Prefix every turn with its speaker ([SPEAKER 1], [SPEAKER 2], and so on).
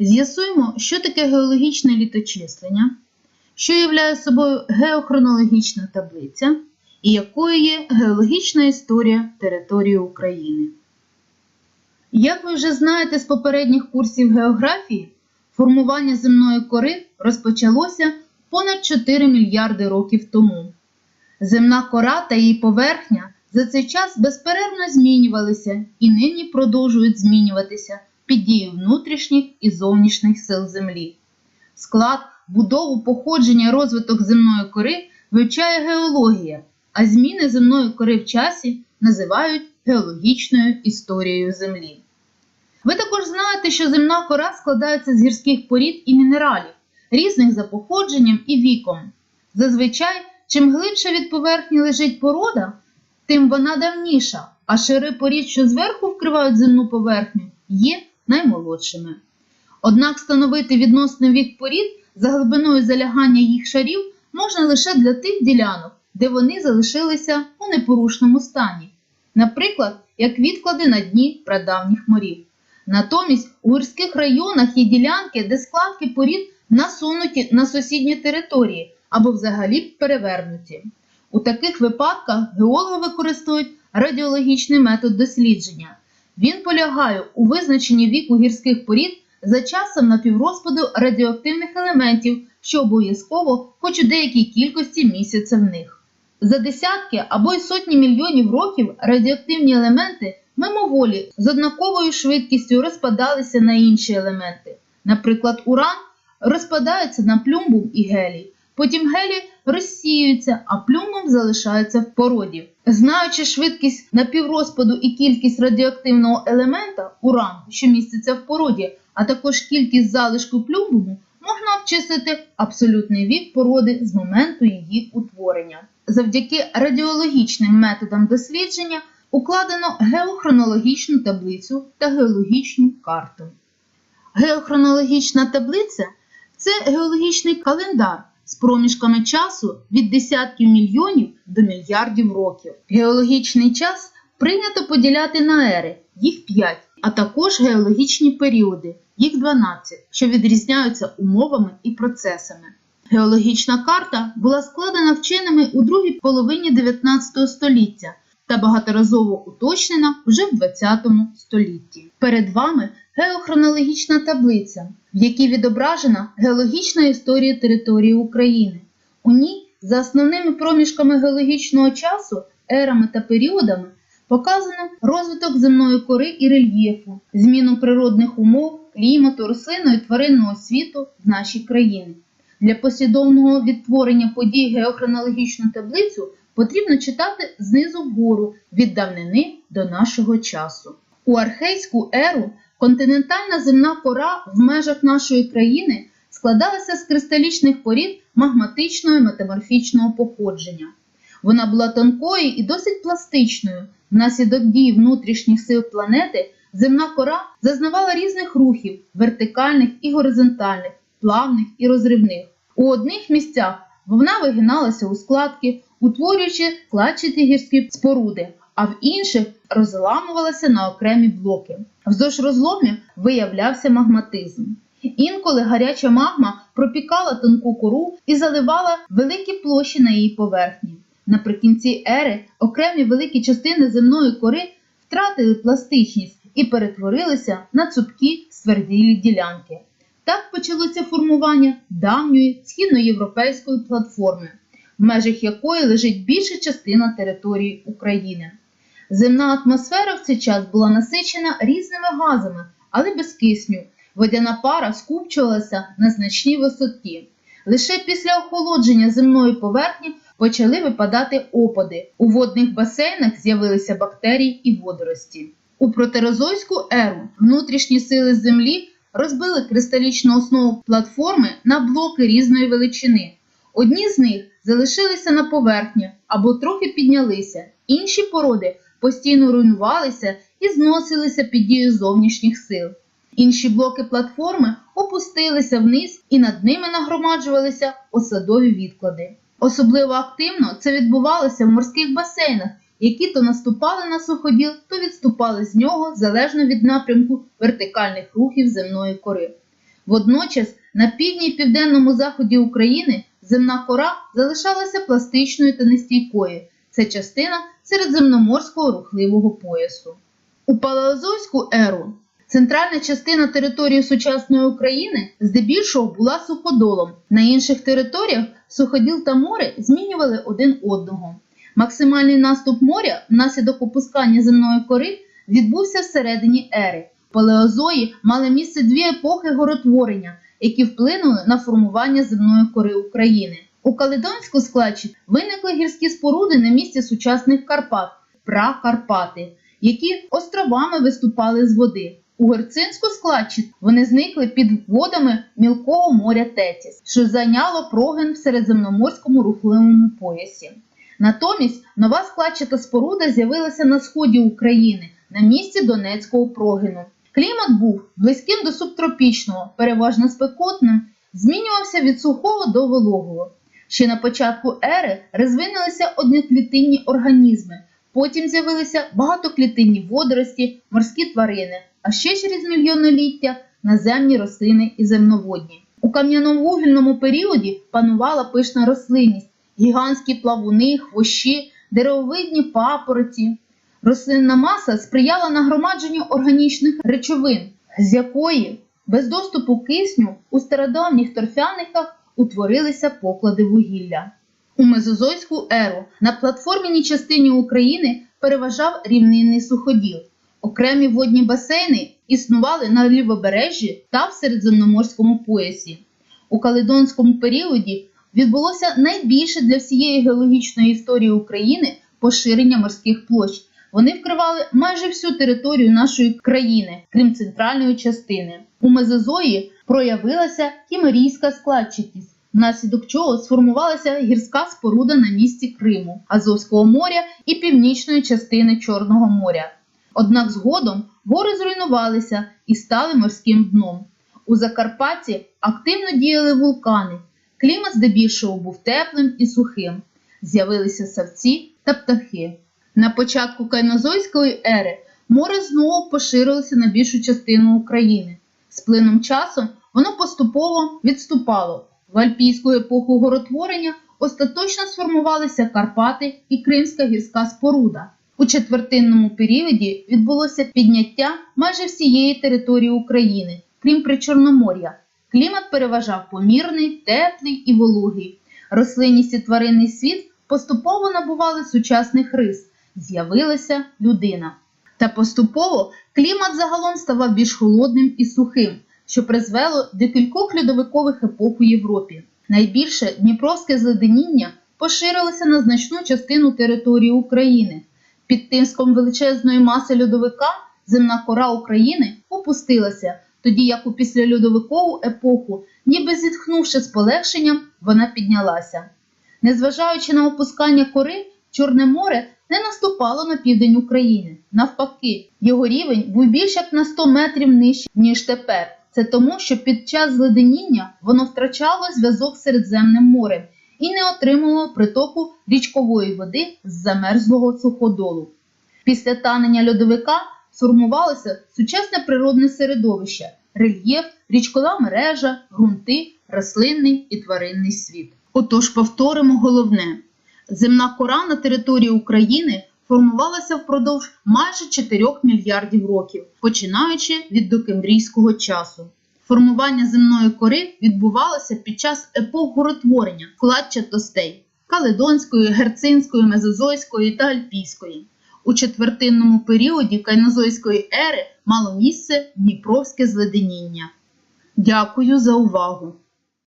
[SPEAKER 1] З'ясуємо, що таке геологічне літочислення, що являє собою геохронологічна таблиця і якою є геологічна історія території України. Як ви вже знаєте з попередніх курсів географії, формування земної кори розпочалося понад 4 мільярди років тому. Земна кора та її поверхня за цей час безперервно змінювалися і нині продовжують змінюватися під дією внутрішніх і зовнішніх сил Землі. Склад, будову, походження, розвиток земної кори вивчає геологія, а зміни земної кори в часі називають геологічною історією Землі. Ви також знаєте, що земна кора складається з гірських порід і мінералів, різних за походженням і віком. Зазвичай, чим глибше від поверхні лежить порода, тим вона давніша, а шири порід, що зверху вкривають земну поверхню, є наймолодшими. Однак встановити відносний вік порід за глибиною залягання їх шарів можна лише для тих ділянок, де вони залишилися у непорушному стані, наприклад, як відклади на дні прадавніх морів. Натомість у гірських районах є ділянки, де складки порід насунуті на сусідні території або взагалі перевернуті. У таких випадках геологи використовують радіологічний метод дослідження. Він полягає у визначенні віку гірських порід за часом напіврозпаду радіоактивних елементів, що обов'язково хоч у деякій кількості місяця в них. За десятки або й сотні мільйонів років радіоактивні елементи мимоволі з однаковою швидкістю розпадалися на інші елементи. Наприклад, уран розпадається на плюмбум і гелій. Потім гелій розсіюється, а плюмбум залишається в породі. Знаючи швидкість напіврозпаду і кількість радіоактивного елемента уран, що міститься в породі, а також кількість залишку плюмбуму, можна обчислити абсолютний вік породи з моменту її утворення. Завдяки радіологічним методам дослідження укладено геохронологічну таблицю та геологічну карту. Геохронологічна таблиця це геологічний календар з проміжками часу від десятків мільйонів до мільярдів років. Геологічний час прийнято поділяти на ери, їх 5, а також геологічні періоди, їх 12, що відрізняються умовами і процесами. Геологічна карта була складена вченими у другій половині 19 століття та багаторазово уточнена вже в 20 столітті. Перед вами геохронологічна таблиця, в якій відображена геологічна історія території України. У ній за основними проміжками геологічного часу, ерами та періодами показано розвиток земної кори і рельєфу, зміну природних умов, клімату, рослинного і тваринного світу в нашій країні. Для послідовного відтворення подій геохронологічну таблицю потрібно читати знизу вгору від давнини до нашого часу. У архейську еру континентальна земна кора в межах нашої країни складалася з кристалічних порід магматичного і метаморфічного походження. Вона була тонкою і досить пластичною. Внаслідок дії внутрішніх сил планети земна кора зазнавала різних рухів вертикальних і горизонтальних, плавних і розривних. У одних місцях вона вигиналася у складки, утворюючи складчаті гірські споруди, а в інших розламувалася на окремі блоки. Вздовж розломів виявлявся магматизм. Інколи гаряча магма пропікала тонку кору і заливала великі площі на її поверхні. Наприкінці ери окремі великі частини земної кори втратили пластичність і перетворилися на цупкі стверділі ділянки. Так почалося формування давньої східноєвропейської платформи, в межах якої лежить більша частина території України. Земна атмосфера в цей час була насичена різними газами, але без кисню. Водяна пара скупчувалася на значній висоті. Лише після охолодження земної поверхні почали випадати опади. У водних басейнах з'явилися бактерії і водорості. У протерозойську еру внутрішні сили землі розбили кристалічну основу платформи на блоки різної величини. Одні з них залишилися на поверхні або трохи піднялися, інші породи постійно руйнувалися і зносилися під дією зовнішніх сил. Інші блоки платформи опустилися вниз і над ними нагромаджувалися осадові відклади. Особливо активно це відбувалося в морських басейнах, які то наступали на суходіл, то відступали з нього залежно від напрямку вертикальних рухів земної кори. Водночас на півдні і південному заході України земна кора залишалася пластичною та нестійкою. Це частина середземноморського рухливого поясу. У палеозойську еру центральна частина території сучасної України здебільшого була суходолом. На інших територіях суходіл та море змінювали один одного. Максимальний наступ моря внаслідок опускання земної кори відбувся всередині ери. Палеозої мали місце дві епохи горотворення, які вплинули на формування земної кори України. У Каледонську складчі виникли гірські споруди на місці сучасних Карпат пракарпати, які островами виступали з води. У Герцинську складчі вони зникли під водами мілкого моря Тетіс, що зайняло прогин в середземноморському рухливому поясі. Натомість нова складчата споруда з'явилася на сході України на місці Донецького прогину. Клімат був близьким до субтропічного, переважно спекотним, змінювався від сухого до вологого. Ще на початку ери розвинулися одноклітинні організми, потім з'явилися багатоклітинні водорості, морські тварини, а ще через мільйоноліття наземні рослини і земноводні. У кам'яновугільному періоді панувала пишна рослинність, гігантські плавуни, хвощі, деревовидні папороті. Рослинна маса сприяла нагромадженню органічних речовин, з якої без доступу кисню у стародавніх торфяниках утворилися поклади вугілля. У мезозойську еру на платформеній частині України переважав рівнинний суходіл. Окремі водні басейни існували на лівобережжі та в Середземноморському поясі. У каледонському періоді відбулося найбільше для всієї геологічної історії України поширення морських площ. Вони вкривали майже всю територію нашої країни, крім центральної частини. У Мезозої проявилася кімерійська складчатість, внаслідок чого сформувалася гірська споруда на місці Криму, Азовського моря і північної частини Чорного моря. Однак згодом гори зруйнувалися і стали морським дном. У Закарпатті активно діяли вулкани. Клімат здебільшого був теплим і сухим. З'явилися савці та птахи. На початку кайнозойської ери море знову поширилося на більшу частину України. З плином часу воно поступово відступало. В альпійську епоху горотворення остаточно сформувалися Карпати і Кримська гірська споруда. У четвертинному періоді відбулося підняття майже всієї території України, крім Причорномор'я. Клімат переважав помірний, теплий і вологий. Рослинність і тваринний світ поступово набували сучасних рис. З'явилася людина. Та поступово клімат загалом ставав більш холодним і сухим, що призвело до кількох льодовикових епох у Європі. Найбільше Дніпровське зледеніння поширилося на значну частину території України. Під тиском величезної маси льодовика земна кора України опустилася, тоді як у післяльодовикову епоху, ніби зітхнувши з полегшенням, вона піднялася. Незважаючи на опускання кори, Чорне море не наступало на південь України. Навпаки, його рівень був більш як на 100 метрів нижче, ніж тепер. Це тому, що під час зледеніння воно втрачало зв'язок з Середземним морем і не отримувало притоку річкової води з замерзлого суходолу. Після танення льодовика сформувалося сучасне природне середовище, рельєф, річкова мережа, ґрунти, рослинний і тваринний світ. Отож повторимо головне. Земна кора на території України формувалася впродовж майже 4 мільярдів років, починаючи від докембрійського часу. Формування земної кори відбувалося під час епох горотворення складчатостей Каледонської, Герцинської, Мезозойської та Альпійської. У четвертинному періоді Кайнозойської ери мало місце Дніпровське зледеніння. Дякую за увагу!